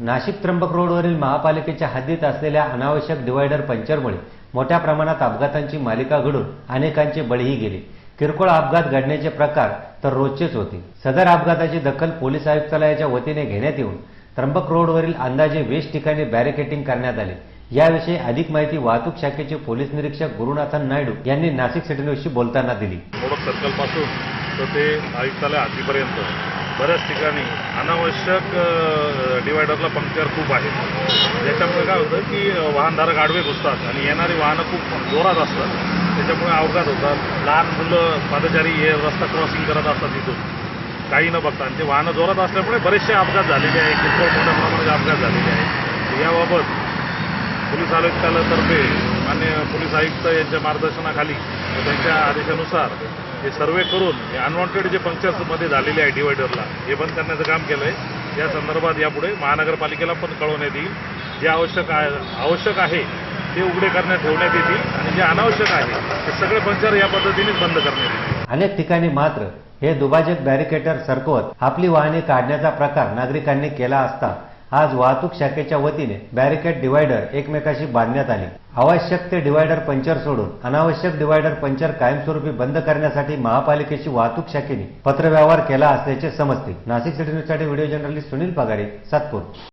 नाशिक त्र्यंबक रोडवरील महापालिकेच्या हद्दीत असलेल्या अनावश्यक डिवायडर पंक्चरमुळे मोठ्या प्रमाणात अपघातांची मालिका घडून अनेकांचे बळीही गेले. किरकोळ अपघात घडण्याचे प्रकार तर रोजचेच होते. सदर अपघाताची दखल पोलीस आयुक्तालयाच्या वतीने घेण्यात येऊन त्र्यंबक रोडवरील अंदाजे वीस ठिकाणी बॅरिकेटिंग करण्यात आले. याविषयी अधिक माहिती वाहतूक शाखेचे पोलीस निरीक्षक गुरुनाथन नायडू यांनी नाशिक सिटी न्यूजशी बोलताना दिली. सर्कलपासून तर ते आयुक्तालय हातीपर्यंत बऱ्याच ठिकाणी अनावश्यक डिवायडरला पंक्चर खूप आहे. त्याच्यामुळे काय होतं की वाहनधारक आडवे घुसतात आणि येणारी वाहनं खूप जोरात असतात. त्याच्यामुळे अवघात होतात. लहान मुलं पादचारी हे रस्ता क्रॉसिंग करत असतात तिथून काही न बघता. आणि ते वाहनं जोरात असल्यामुळे बरेचसे अपघात झालेले आहे किरकोळ मोठ्या प्रमाणात अपघात झालेले आहे याबाबत पोलीस आयुक्तालयातर्फे मान्य पोलीस आयुक्त यांच्या मार्गदर्शनाखाली त्यांच्या आदेशानुसार हे सर्वे करून हे अनवॉन्टेड जे पंक्चर्समध्ये झालेले आहे डिवायडरला हे बंद करण्याचं काम केलं आहे या संदर्भात यापुढे महानगरपालिकेला पण कळवण्यात येईल. जे आवश्यक आहे आवश्यक आहे ते उघडे करण्यात ठेवण्यात येतील. आणि जे अनावश्यक आहे ते सगळे पंक्चर या पद्धतीनेच बंद करण्यात येतील. अनेक ठिकाणी मात्र हे दुभाजक बॅरिकेटर सरकवत आपली वाहने काढण्याचा प्रकार नागरिकांनी केला असता आज वाहतूक शाखेच्या वतीने बॅरिकेड डिवायडर एकमेकाशी बांधण्यात आले. आवश्यक ते डिव्हायडर पंचर सोडून अनावश्यक डिव्हायडर पंचर कायमस्वरूपी बंद करण्यासाठी महापालिकेची वाहतूक शाखेने पत्रव्यवहार केला असल्याचे समजते. नाशिक सिटी न्यूजसाठी व्हिडिओ जर्नलिस्ट सुनील पगारे सातपूर.